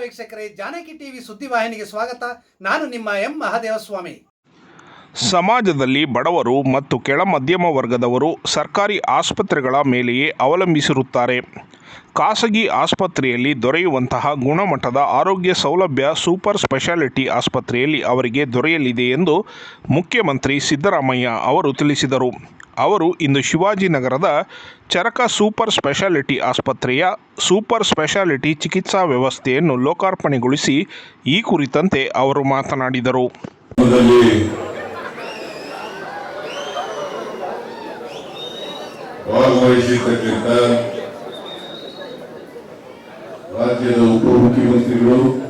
ವೀಕ್ಷಕರೇ, ಜಾನಕಿ ಟಿವಿ ಸುದ್ದಿವಾಹಿನಿಗೆ ಸ್ವಾಗತ. ನಾನು ನಿಮ್ಮ ಎಂ. ಮಹಾದೇವಸ್ವಾಮಿ. ಸಮಾಜದಲ್ಲಿ ಬಡವರು ಮತ್ತು ಕೆಳ ಮಧ್ಯಮ ವರ್ಗದವರು ಸರ್ಕಾರಿ ಆಸ್ಪತ್ರೆಗಳ ಮೇಲೆಯೇ ಅವಲಂಬಿಸಿರುತ್ತಾರೆ. ಖಾಸಗಿ ಆಸ್ಪತ್ರೆಯಲ್ಲಿ ದೊರೆಯುವಂತಹ ಗುಣಮಟ್ಟದ ಆರೋಗ್ಯ ಸೌಲಭ್ಯ ಸೂಪರ್ ಸ್ಪೆಷಾಲಿಟಿ ಆಸ್ಪತ್ರೆಯಲ್ಲಿ ಅವರಿಗೆ ದೊರೆಯಲಿದೆ ಎಂದು ಮುಖ್ಯಮಂತ್ರಿ ಸಿದ್ದರಾಮಯ್ಯ ಅವರು ತಿಳಿಸಿದರು. ಅವರು ಇಂದು ಶಿವಾಜಿನಗರದ ಚರಕ ಸೂಪರ್ ಸ್ಪೆಷಾಲಿಟಿ ಆಸ್ಪತ್ರೆಯ ಸೂಪರ್ ಸ್ಪೆಷಾಲಿಟಿ ಚಿಕಿತ್ಸಾ ವ್ಯವಸ್ಥೆಯನ್ನು ಲೋಕಾರ್ಪಣೆಗೊಳಿಸಿ ಈ ಕುರಿತಂತೆ ಅವರು ಮಾತನಾಡಿದರು. ರಾಜ್ಯದ ಉಪಮುಖ್ಯಮಂತ್ರಿಗಳು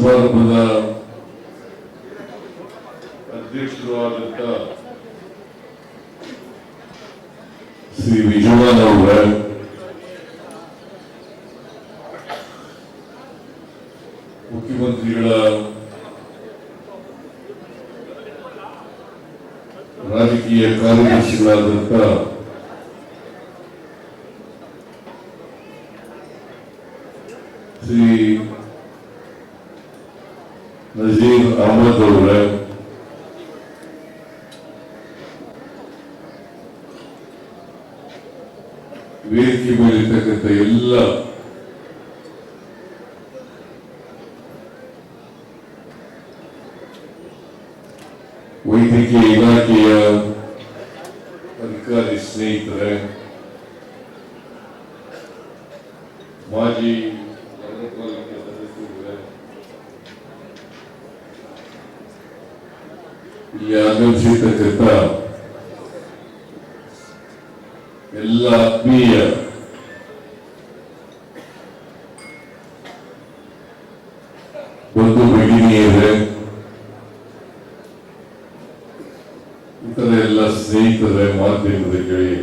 ಸಮಾರಂಭದ ಅಧ್ಯಕ್ಷರು ಶ್ರೀ ವಿಜಯವಾನ್ ಅವರ ಮುಖ್ಯಮಂತ್ರಿಗಳ ರಾಜಕೀಯ ಕಾರ್ಯದರ್ಶಿಗಳಾದಂಥ ಶ್ರೀ ನಜೀರ್ ಅಹಮದ್ ಅವರ. ವೇದಿಕೆ ಮೇಲಿರ್ತಕ್ಕಂಥ ಎಲ್ಲ ಇಲ್ಲಿ ಆಗಮಿಸಿರ್ತಕ್ಕಂಥ ಎಲ್ಲ ಆತ್ಮೀಯ ಬಂಧು ಭಗಿನಿಯರೇ ಇತರ ಎಲ್ಲ ಸ್ನೇಹಿತರೆ ಮಾಧ್ಯಮದ ಗೆಳೆಯ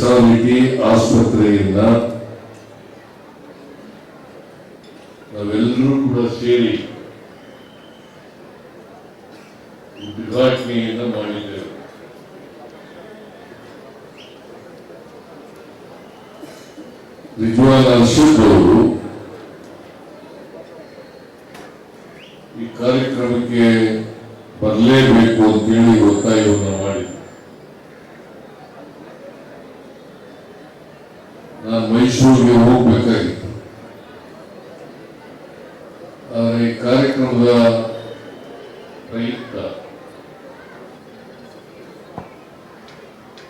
ಸ್ಪೆಷಾಲಿಟಿ ಆಸ್ಪತ್ರೆಯಿಂದ ನಾವೆಲ್ಲರೂ ಕೂಡ ಸೇರಿ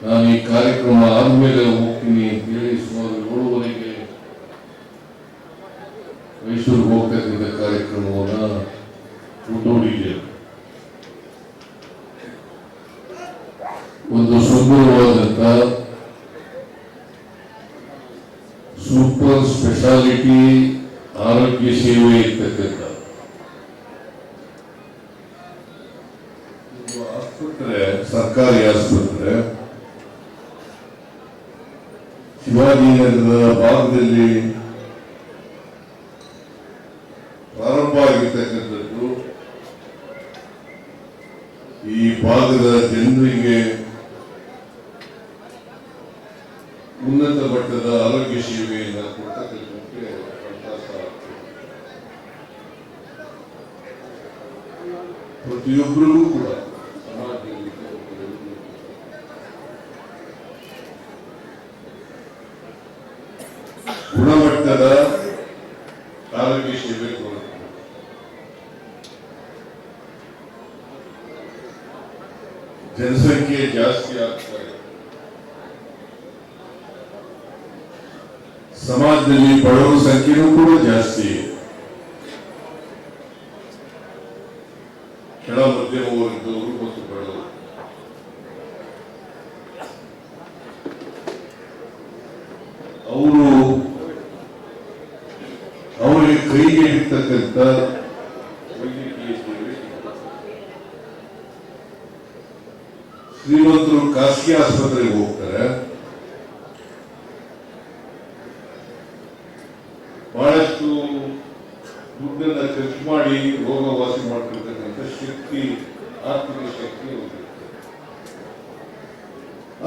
ನಾನು ಈ ಕಾರ್ಯಕ್ರಮ ಆದ್ಮೇಲೆ ಹೋಗ್ತೀನಿ ಅಂತೇಳಿ ಸುಮಾರು ಏಳುವರೆಗೆ ಮೈಸೂರಿಗೆ ಹೋಗ್ತಕ್ಕಂಥ ಕಾರ್ಯಕ್ರಮವನ್ನ ಮುಂದೂಡಿದ್ದೇನೆ ಒಂದು ಸುಂದರವಾದಂತ ಸೂಪರ್ ಸ್ಪೆಷಾಲಿಟಿ ಆರೋಗ್ಯ ಸೇವೆ ಇರ್ತಕ್ಕಂಥ ಇದು ಆಸ್ಪತ್ರೆ ಸರ್ಕಾರಿ ಆಸ್ಪತ್ರೆ ಶಿವಾಜಿನಗರದ ಭಾಗದಲ್ಲಿ ಪ್ರಾರಂಭ ಆಗಿರ್ತಕ್ಕಂಥದ್ದು ಈ ಭಾಗದ ಜನರಿಗೆ ಉನ್ನತ ಮಟ್ಟದ ಆರೋಗ್ಯ ಸೇವೆಯನ್ನು ಕೊಡ್ತಕ್ಕಂಥಕ್ಕೆ ಅವಕಾಶ ಆಗ್ತದೆ. ಪ್ರತಿಯೊಬ್ಬರಿಗೂ ಕೂಡ ಸಮಾಜದಲ್ಲಿ ಕೆಲವೊಬ್ಬರಿಗೂ ಗುಣಮಟ್ಟದ ಆರೋಗ್ಯ ಸೇವೆ ಕೊಡುತ್ತದೆ ಸಂಖ್ಯೆ ಜಾಸ್ತಿ ಆಗ್ತಾ ಇದೆ ಸಮಾಜದಲ್ಲಿ ಬಡವರ ಸಂಖ್ಯೆನೂ ಕೂಡ ಜಾಸ್ತಿ. ಇದೆ ಕೆಳ ಮಧ್ಯಮ ವರ್ಗದವರು ಮತ್ತು ಬಡವರು ಅವರು ಅವರಿಗೆ ಕೈಗೆ ಇರ್ತಕ್ಕಂಥ ವೈದ್ಯಕೀಯ ಸೇವೆ ಶ್ರೀಮಂತರು ಖಾಸಗಿ ಆಸ್ಪತ್ರೆಗೆ ಹೋಗ್ತಾರೆ ಬಹಳಷ್ಟು ದುಡ್ಡನ್ನ ಖರ್ಚು ಮಾಡಿ ರೋಗ ವಾಸಿ ಮಾಡ್ತಿರ್ತಕ್ಕಂಥ ಶಕ್ತಿ ಆರ್ಥಿಕ ಶಕ್ತಿ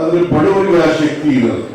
ಆದರೆ ಬಡವರಿಗೆ ಆ ಶಕ್ತಿ ಇರಲ್ಲ.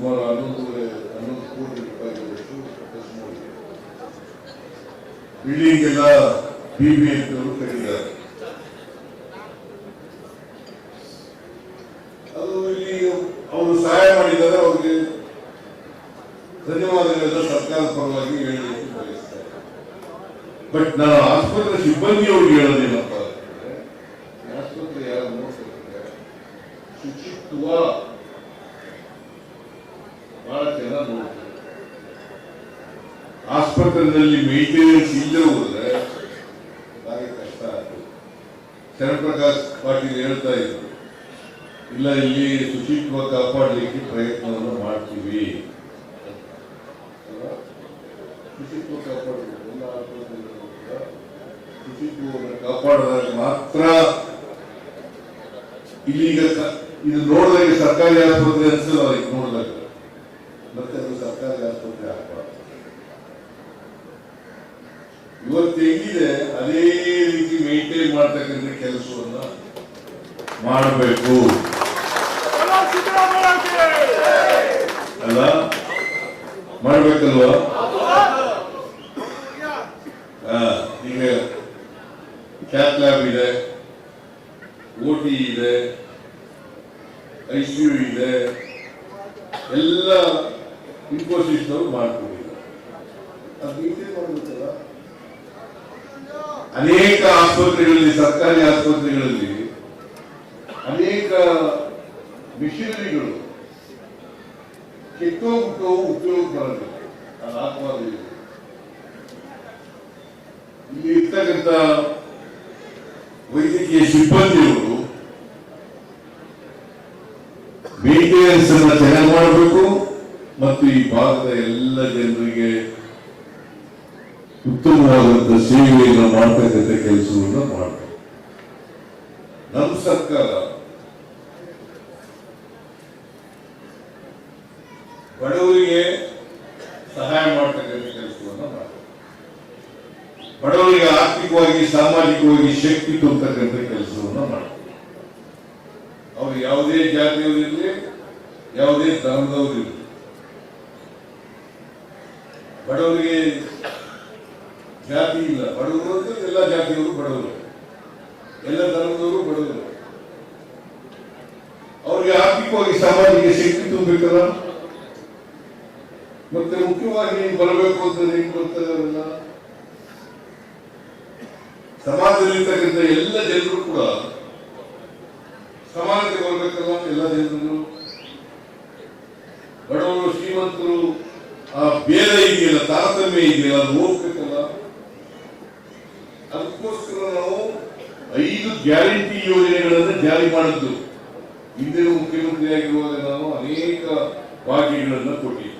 ಸುಮಾರು ಹನ್ನೊಂದೂವರೆ ಹನ್ನೊಂದು ಕೋಟಿ ರೂಪಾಯಿಗಳಷ್ಟು ಖರ್ಚು ಮಾಡಿದ್ದಾರೆ ಬಿಲ್ಡಿಂಗ್ ಎಲ್ಲ ಬಿ ಬಿ ಅಂತವರು ಕಟ್ಟಿದ್ದಾರೆ ಅದು ಇಲ್ಲಿ ಅವರು ಸಹಾಯ ಮಾಡಿದ್ದಾರೆ ಅವರಿಗೆ ಧನ್ಯವಾದಗಳೆಲ್ಲ ಸರ್ಕಾರದ ಪರವಾಗಿ ಹೇಳಲಿಕ್ಕೆ ಬಯಸ್ತಾರೆ ಬಟ್ ನಾನು ಆಸ್ಪತ್ರೆ ಸಿಬ್ಬಂದಿಯವ್ರಿಗೆ ಹೇಳೋದೇನಪ್ಪ ಅಂತಂದ್ರೆ, ಈ ಆಸ್ಪತ್ರೆ ಯಾರು ನೋಡ್ತಿರ್ತಾರೆ ಶುಚಿತ್ವ ಬಹಳ ಜನ ನೋಡ್ತಾರೆ ಆಸ್ಪತ್ರೆಯಲ್ಲಿ ಮೇಂಟೆನೆನ್ಸ್ ಇಲ್ಲದೆ ಹೋದ್ರೆ ಭಾರಿ ಕಷ್ಟ ಆಗ್ತದೆ ಶರಣಪ್ರಕಾಶ್ ಪಾಟೀಲ್ ಹೇಳ್ತಾ ಇದ್ರು, ಇಲ್ಲ, ಇಲ್ಲಿ ಶುಚಿತ್ವ ಕಾಪಾಡಲಿಕ್ಕೆ ಪ್ರಯತ್ನವನ್ನು ಮಾಡ್ತೀವಿ. ಶುಚಿತ್ವ ಕಾಪಾಡಬೇಕು ಶುಚಿತ್ವವನ್ನು ಕಾಪಾಡಿದಾಗ ಮಾತ್ರ ಇಲ್ಲಿಗೆ ಇದು ನೋಡಿದಾಗ ಸರ್ಕಾರಿ ಆಸ್ಪತ್ರೆ ಅನ್ಸಲ್ಲ ನೋಡಿದಾಗ ಮತ್ತೆ ಅದು ಸರ್ಕಾರಿ ಆಸ್ಪತ್ರೆ ಆಗಬಾರ್ದು ಇವತ್ತು ಹೆಂಗಿದೆ ಅದೇ ರೀತಿ ಮೇಂಟೈನ್ ಮಾಡ್ತಕ್ಕಂಥ ಕೆಲಸವನ್ನ ಮಾಡಬೇಕು. ಅಲ್ಲ? ಮಾಡ್ಬೇಕಲ್ವಾ ಆ, ಈಗ ಕ್ಯಾತ್ ಲ್ಯಾಬ್ ಇದೆ ಓ ಟಿ ಇದೆ ಐ ಸಿ ಯು ಇದೆ ಎಲ್ಲ ಇನ್ಫೋಸಿಸ್ ಅವರು ಮಾಡ್ಕೊಂಡಿದ್ದಾರೆ ಅದು maintain ಮಾಡ್ಬೇಕಲ್ಲ ಅನೇಕ ಆಸ್ಪತ್ರೆಗಳಲ್ಲಿ ಸರ್ಕಾರಿ ಆಸ್ಪತ್ರೆಗಳಲ್ಲಿ ಅನೇಕ ಮಿಷನರಿಗಳು ಕೆಟ್ಟೋಗ್ಬಿಟ್ಟು ಉಪಯೋಗ ಬರೋದಿಲ್ಲ ಅದು ಆತ್ಮವಾದ ಇದೆ. ಇಲ್ಲಿ ಇರ್ತಕ್ಕಂಥ ವೈದ್ಯಕೀಯ ಸಿಬ್ಬಂದಿಯವರು ಮೇಂಟೆನೆನ್ಸ್ ಅನ್ನ ಚೆನ್ನಾಗಿ ಮಾಡಬೇಕು ಮತ್ತು ಈ ಭಾಗದ ಎಲ್ಲ ಜನರಿಗೆ ಉತ್ತಮವಾದಂತಹ ಸೇವೆಯನ್ನು ಮಾಡ್ತಕ್ಕಂಥ ಕೆಲಸವನ್ನು ಮಾಡಬೇಕು. ನಮ್ಮ ಸರ್ಕಾರ ಬಡವರಿಗೆ ಸಹಾಯ ಮಾಡ್ತಕ್ಕಂಥ ಕೆಲಸವನ್ನು ಮಾಡಬೇಕು. ಬಡವರಿಗೆ ಆರ್ಥಿಕವಾಗಿ, ಸಾಮಾಜಿಕವಾಗಿ ಶಕ್ತಿ ತುಂಬತಕ್ಕಂಥ ಕೆಲಸವನ್ನು ಮಾಡಬೇಕು. ಅವರು ಯಾವುದೇ ಜಾತಿಯವರಿರಲಿ ಯಾವುದೇ ಧರ್ಮದವರಿರಲಿ ಬಡವರಿಗೆ ಜಾತಿ ಇಲ್ಲ. ಬಡವರು ಅಂದ್ರೆ ಎಲ್ಲ ಜಾತಿಯವರು ಬಡವರು. ಎಲ್ಲ ಧರ್ಮದವರು ಬಡವರು. ಅವರಿಗೆ ಆರ್ಥಿಕವಾಗಿ ಸಾಮಾಜಿಕ ಶಕ್ತಿ ತುಂಬಬೇಕಲ್ಲ? ಮತ್ತೆ ಮುಖ್ಯವಾಗಿ ಬರಬೇಕು ಅಂತ ಏನ್ ಬರ್ತಾರಲ್ಲ ಸಮಾಜದಲ್ಲಿ ಸಮಾಜದಲ್ಲಿರ್ತಕ್ಕಂಥ ಎಲ್ಲ ಜನರು ಕೂಡ ಸಮಾನತೆ ಬರ್ಬೇಕಲ್ಲ ಎಲ್ಲ ಜನರು? ಬಡವರು ಶ್ರೀಮಂತರು, ಆ ಭೇದ ಇದೆಯಲ್ಲ, ತಾರತಮ್ಯ ಇದೆಯಲ್ಲ, ಅದು ಹೋಗ್ಬೇಕಲ್ಲ ಅದಕ್ಕೋಸ್ಕರ ನಾವು ಐದು ಗ್ಯಾರಂಟಿ ಯೋಜನೆಗಳನ್ನು ಜಾರಿ ಮಾಡಿದ್ದು ಹಿಂದಿನ ಮುಖ್ಯಮಂತ್ರಿಯಾಗಿರುವಾಗ ನಾನು ಅನೇಕ ಭಾಗ್ಯಗಳನ್ನು ಕೊಟ್ಟಿದ್ದೆ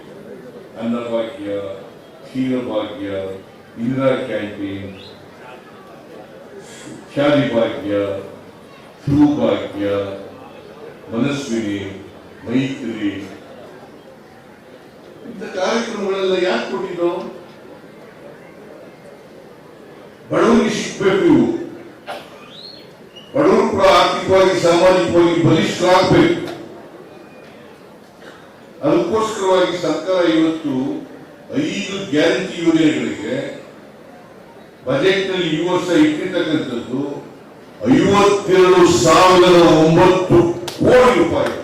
ಅನ್ನಭಾಗ್ಯ ಕ್ಷೀರಭಾಗ್ಯ ಇಂದಿರಾ ಕ್ಯಾಂಟೀನ್ ಶಾಲಿ ಭಾಗ್ಯ ಶುಭಾಗ್ಯ ಮನಸ್ವಿನಿ, ಮೈತ್ರಿ ಇಂಥ ಕಾರ್ಯಕ್ರಮಗಳೆಲ್ಲ ಯಾಕೆ ಕೊಟ್ಟಿದ್ದು? ಬಡವರಿಗೆ ಸಿಗ್ಬೇಕು ಬಡವರು ಕೂಡ ಆರ್ಥಿಕವಾಗಿ, ಸಾಮಾಜಿಕವಾಗಿ ಆಗ್ಬೇಕು ಅದಕ್ಕೋಸ್ಕರವಾಗಿ ಸರ್ಕಾರ ಇವತ್ತು ಐದು ಗ್ಯಾರಂಟಿ ಯೋಜನೆಗಳಿಗೆ ಬಜೆಟ್ನಲ್ಲಿ ಈ ವರ್ಷ ಇಟ್ಟಿರ್ತಕ್ಕಂಥದ್ದು ಐವತ್ತೆರಡು ಸಾವಿರದ ಒಂಬತ್ತು ಕೋಟಿ ರೂಪಾಯಿ.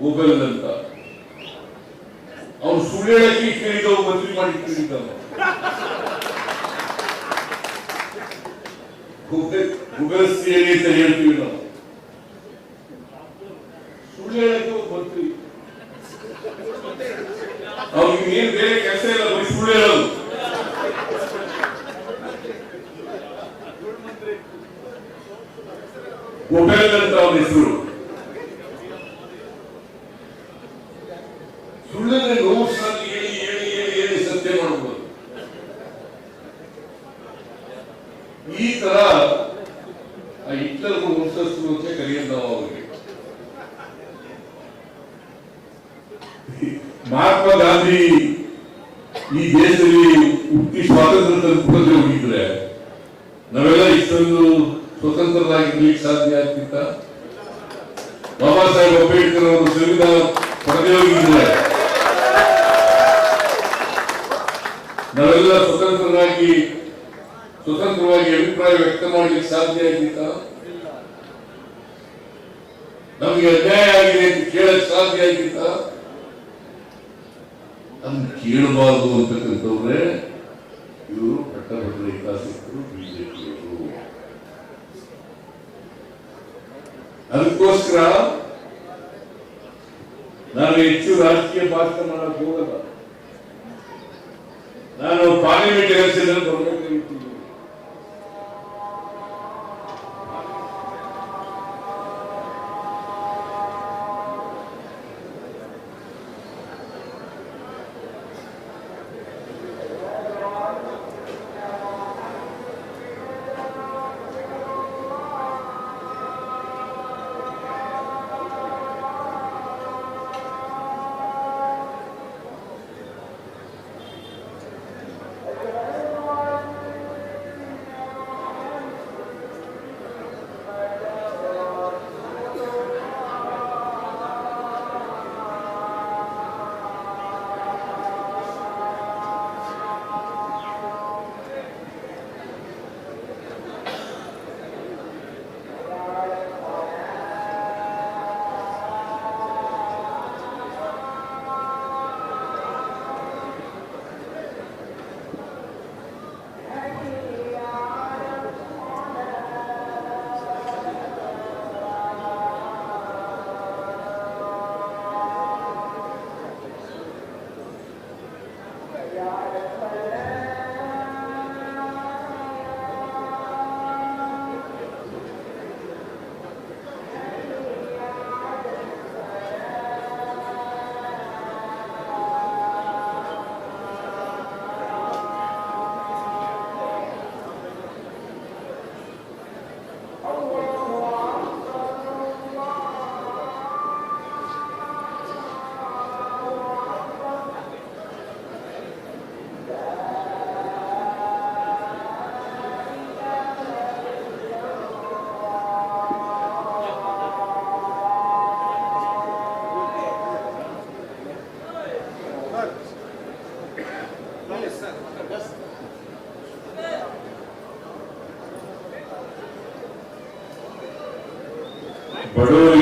ಓಬೆಲ್ ಅಂತ ಅವ್ನು ಸುಳ್ಳು ಹೇಳಕ್ಕೆ ಮಂತ್ರಿ ಮಾಡಿ ಕೇಳಿದ್ದ ಗುಗಸ್ತಿಯಲ್ಲಿ ಅಂತ ಹೇಳ್ತೀವಿ ನಾವು ಸುಳ್ಳು ಹೇಳಕ್ಕೆ ಒಬ್ಬ ಮಂತ್ರಿ ಅವ್ನಿಗೆ ಏನ್ ಬೇರೆ ಕೆಲಸ ಇಲ್ಲ ಬರೀ ಸುಳ್ಳು ಹೇಳೋದು ಮೊಬೈಲ್ ಅಂತ ಅವನ ಹೆಸರು ಸುಳ್ಳನ್ನೇ ನೋವು ಸಾರಿ ಹೇಳಿ ಹೇಳಿ ಹೇಳಿ ಹೇಳಿ ಸತ್ಯ ಮಾಡಬಹುದು ಈ ತರ ಆ ಹಿಟ್ಲರ್ ವಂಶಸ್ಥರು ಅಂತ ಕರೆಯೋದು ನಾವು ಅವರಿಗೆ ಮಹಾತ್ಮ ಗಾಂಧಿ ಈ ದೇಶದಲ್ಲಿ ಹುಟ್ಟಿ ಸ್ವಾತಂತ್ರ್ಯ ತಂದುಕೊಂಡು ಹೋಗಿದ್ರೆ ನಾವೆಲ್ಲ ಇಷ್ಟೊಂದು ಸ್ವತಂತ್ರರಾಗಿರ್ಲಿಕ್ಕೆ ಸಾಧ್ಯ ಆಗ್ತಿತ್ತ? ಬಾಬಾ ಸಾಹೇಬ್ ಅಂಬೇಡ್ಕರ್ ಅವರು ಸಂವಿಧಾನ ಪಡೆದೇ ಹೋಗಿದ್ರೆ ನಾವೆಲ್ಲ ಸ್ವತಂತ್ರರಾಗಿ, ಸ್ವತಂತ್ರವಾಗಿ ಅಭಿಪ್ರಾಯ ವ್ಯಕ್ತ ಮಾಡಲಿಕ್ಕೆ ಸಾಧ್ಯ ಆಗಿತ್ತ ನಮಗೆ ಅನ್ಯಾಯ ಆಗಿದೆ ಅಂತ ಕೇಳಕ್ ಸಾಧ್ಯ ಆಗಿತ್ತ ಅದನ್ನ ಕೇಳಬಾರದು ಅಂತಕ್ಕಂಥವ್ರೆ ಇವರು ಪಟ್ಟಭದ್ರ ಹಿತಾಸಕ್ತರು ಬಿಜೆಪಿಯವರು. ಅದಕ್ಕೋಸ್ಕರ ನಾನು ಹೆಚ್ಚು ರಾಜಕೀಯ ಭಾಷಣ ಮಾಡಕ್ ಹೋಗಲ್ಲ. ನಾನು ಪಾರ್ಲಿಮೆಂಟ್ ಎಲೆಕ್ಷನ್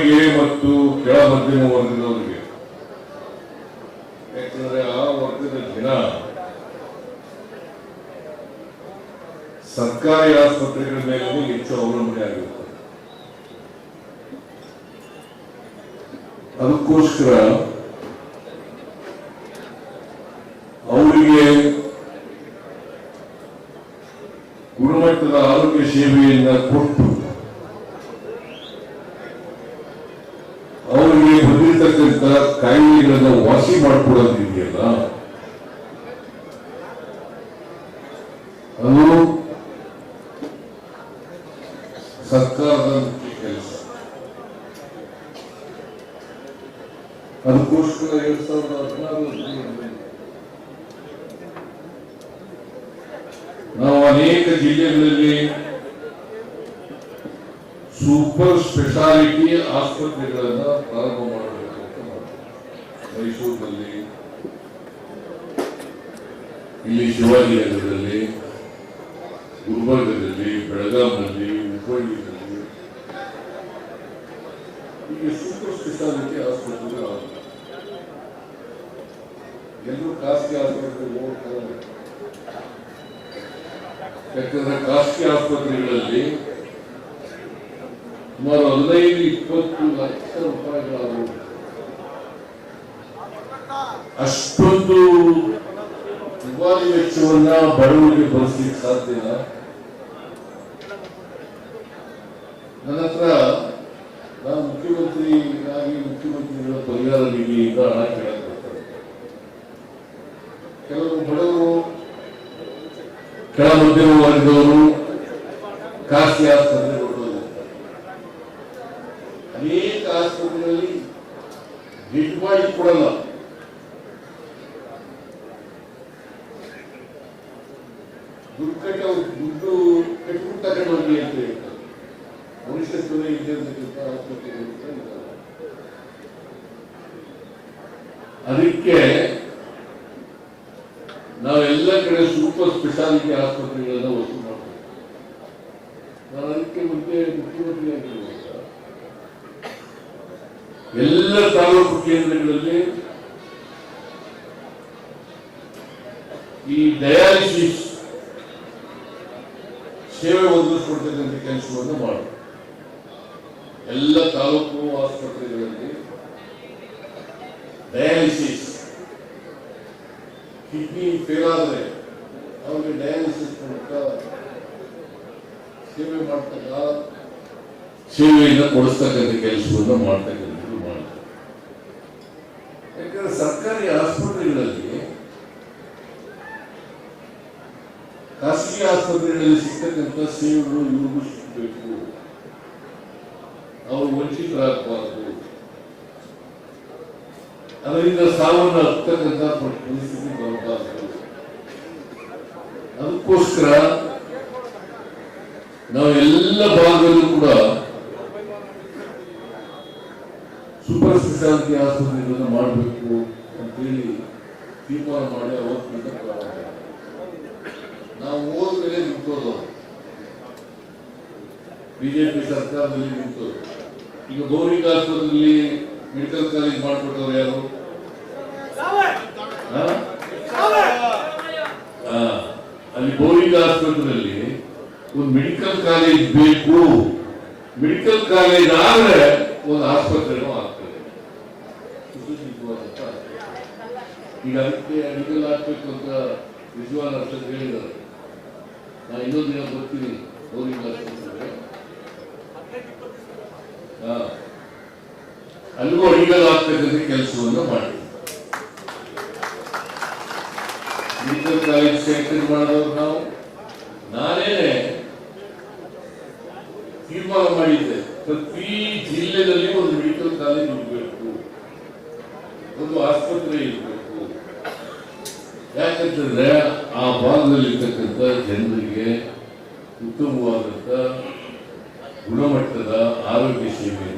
ಬಡವರಿಗೆ ಮತ್ತು ಕೆಳ ಮಧ್ಯಮ ವರ್ಗದವರಿಗೆ. ಯಾಕಂದ್ರೆ ಆ ವರ್ಗದ ಜನ ಸರ್ಕಾರಿ ಆಸ್ಪತ್ರೆಗಳ ಮೇಲೆ ಹೆಚ್ಚು ಅವಲಂಬನೆ ಆಗಿರುತ್ತೆ. ಅದಕ್ಕೋಸ್ಕರ ಅವರಿಗೆ ಗುಣಮಟ್ಟದ ಆರೋಗ್ಯ ಸೇವೆಯಿಂದ ಕೊಟ್ಟು ಅವರಿಗೆ ಬಂದಿರತಕ್ಕಂಥ ಕಾಯಿಲೆಗಳನ್ನ ವಾಸಿ ಮಾಡಿಕೊಡೋದಿದೆಯಲ್ಲ ಅದು ಸರ್ಕಾರದ ಮುಖ್ಯ ಕೆಲಸ ಅದಕ್ಕೋಸ್ಕರ ಎರಡ್ ಸಾವಿರದ ಹದಿನಾರು ನಾವು ಅನೇಕ ಜಿಲ್ಲೆಗಳಲ್ಲಿ ಸೂಪರ್ ಸ್ಪೆಷಾಲಿಟಿ ಆಸ್ಪತ್ರೆಗಳನ್ನ ಪ್ರಾರಂಭ ಮಾಡಬೇಕು ಅಂತ. ಮೈಸೂರಿನಲ್ಲಿ, ಇಲ್ಲಿ ಶಿವಾಜಿನಗರದಲ್ಲಿ, ಗುಲ್ಬರ್ಗದಲ್ಲಿ, ಬೆಳಗಾಂನಲ್ಲಿ ಹುಬ್ಬಳ್ಳಿಯಲ್ಲಿ ಸೂಪರ್ ಸ್ಪೆಷಾಲಿಟಿ ಆಸ್ಪತ್ರೆಗಳು ಎಲ್ಲರೂ ಖಾಸಗಿ ಆಸ್ಪತ್ರೆಗೆ ಹೋಗ್ತಾರೆ ಯಾಕಂದ್ರೆ ಖಾಸಗಿ ಆಸ್ಪತ್ರೆಗಳಲ್ಲಿ ಸುಮಾರು ಹದಿನೈದು, ಇಪ್ಪತ್ತು ಲಕ್ಷ ರೂಪಾಯಿಗಳಾದವು ಅಷ್ಟೊಂದು ದುಬಾರಿ ವೆಚ್ಚವನ್ನ ಬಡವರಿಗೆ ಬಳಸಲಿಕ್ಕೆ ಸಾಧ್ಯ ನನ್ನ ಹತ್ರ ನಾನು ಮುಖ್ಯಮಂತ್ರಿ ಆಗಿ ಮುಖ್ಯಮಂತ್ರಿಗಳ ಪರಿಹಾರ ನಿಧಿಯಿಂದ ಹಣ ಕೇಳಕ್ ಬರ್ತಾರೆ ಕೆಲವು ಬಡವರು ಕೆಳ ಖಾಸಗಿ ಆಸ್ಪತ್ರೆ ಹೊರಟೋಗಿರ್ತಾರೆ ಅನೇಕ ಆಸ್ಪತ್ರೆಗಳಲ್ಲಿ ಗಿಡ್ ಮಾಡಿ ಕೊಡಲ್ಲ. ದುಡ್ಡು ದುಡ್ಡು ಕಟ್ಬಿಟ್ಟು ತಗೊಂಡು ಅಂತ ಹೇಳ್ತಾರೆ ಆಸ್ಪತ್ರೆಗಳು ಇದ್ದಾವೆ. ಅದಕ್ಕೆ ನಾವೆಲ್ಲ ಕಡೆ ಸೂಪರ್ ಸ್ಪೆಷಾಲಿಟಿ ಆಸ್ಪತ್ರೆಗಳನ್ನ ವಸೂಲು ಮಾಡಬೇಕು ನಾನು ಅದಕ್ಕೆ ಮುಂದೆ ಮುಖ್ಯಮಂತ್ರಿ ಆಗಿರುವಾಗ ತಾಲೂಕು ಕೇಂದ್ರಗಳಲ್ಲಿ ಈ ಡಯಾಲಿಸಿಸ್ ಸೇವೆ ಒದಗಿಸ್ಕೊಡ್ತಕ್ಕಂಥ ಕೆಲಸವನ್ನು ಮಾಡಿ ಎಲ್ಲ ತಾಲೂಕು ಆಸ್ಪತ್ರೆಗಳಲ್ಲಿ ಡಯಾಲಿಸಿಸ್, ಕಿಡ್ನಿ ಫೇಲ್ ಆದರೆ ಅವರಿಗೆ ಡಯಾಲಿಸಿಸ್ ಮೂಲಕ ಸೇವೆ ಮಾಡ್ತಕ್ಕ ಸೇವೆಯನ್ನು ಕೊಡಿಸ್ತಕ್ಕಂಥ ಕೆಲಸವನ್ನು ಮಾಡ್ತಕ್ಕಂಥದ್ದು ಮಾಡ್ತಾರೆ ಯಾಕಂದ್ರೆ ಸರ್ಕಾರಿ ಆಸ್ಪತ್ರೆಗಳಲ್ಲಿ ಖಾಸಗಿ ಆಸ್ಪತ್ರೆಗಳಲ್ಲಿ ಸಿಗ್ತಕ್ಕಂಥ ಸೇವೆಗಳು ಇವ್ರಿಗೂ ಸಿಗಬೇಕು. ಅವರು ವಂಚಿತರಾಗಬಾರದು. ಅದರಿಂದ ಸಾವನ್ನು ಹತ್ತಕ್ಕಂಥ ಪರಿಸ್ಥಿತಿ ಬರಬಾರದು. ಅದಕ್ಕೋಸ್ಕರ ನಾವು ಎಲ್ಲ ಭಾಗದಲ್ಲೂ ಕೂಡ ಸೂಪರ್ ಸ್ಪೆಷಾಲಿಟಿ ಆಸ್ಪತ್ರೆಗಳನ್ನು ಮಾಡಬೇಕು ಅಂತೇಳಿ ತೀರ್ಮಾನ ಮಾಡಿ ಅವತ್ತಿನಿಂದ ಪ್ರಾರಂಭ. ನಾವು ಮೇಲೆ ನಿಂತೋದು ಬಿಜೆಪಿ ಸರ್ಕಾರದಲ್ಲಿ ನಿಂತೋದು ಈಗ ಗೌರಿ ಆಸ್ಪತ್ರೆಯಲ್ಲಿ ಮೆಡಿಕಲ್ ಕಾಲೇಜ್ ಮಾಡಿಕೊಟ್ಟವ್ರು ಯಾರು. ಅಲ್ಲಿ ಗೌರಿ ಆಸ್ಪತ್ರೆಯಲ್ಲಿ ಒಂದು ಮೆಡಿಕಲ್ ಕಾಲೇಜ್ ಬೇಕು. ಮೆಡಿಕಲ್ ಕಾಲೇಜ್ ಆದ್ರೆ ಒಂದು ಆಸ್ಪತ್ರೆನೂ ಆಗ್ತದೆ. ಈಗ ಅದಕ್ಕೆ ಮೆಡಿಕಲ್ ಆಸ್ಪತ್ರೆ ಅಂತ ವಿಜ್ವಾನ್ ಅರ್ಷದ್ ಹೇಳಿದ್ದಾರೆ. ನಾ ಇನ್ನೊಂದು ದಿನ ಬರ್ತೀನಿ. ಗೌರಿ ಆಸ್ಪತ್ರೆಗೆ ಹಾ. ಅಲ್ಲಿಗೂ ಅಡಿಗಲ್ ಆಸ್ಪತ್ರೆ ಕೆಲಸವನ್ನು ಮಾಡಿ. ಕಾಲೇಜ್ ಸೆಲೆಕ್ಷನ್ ಮಾಡಿದವರು ನಾವು. ನಾನೇ ತೀರ್ಮಾನ ಮಾಡಿದ್ದೆ. ಪ್ರತಿ ಜಿಲ್ಲೆಯಲ್ಲಿ ಒಂದು ಮೆಡಿಕಲ್ ಕಾಲೇಜ್ ಇರಬೇಕು. ಒಂದು ಆಸ್ಪತ್ರೆ ಇರಬೇಕು. ಯಾಕಂತಂದ್ರೆ ಆ ಭಾಗದಲ್ಲಿ ಇರ್ತಕ್ಕಂಥ ಜನರಿಗೆ ಉತ್ತಮವಾದಂಥ ಗುಣಮಟ್ಟದ ಆರೋಗ್ಯ ಸೇವೆಯನ್ನು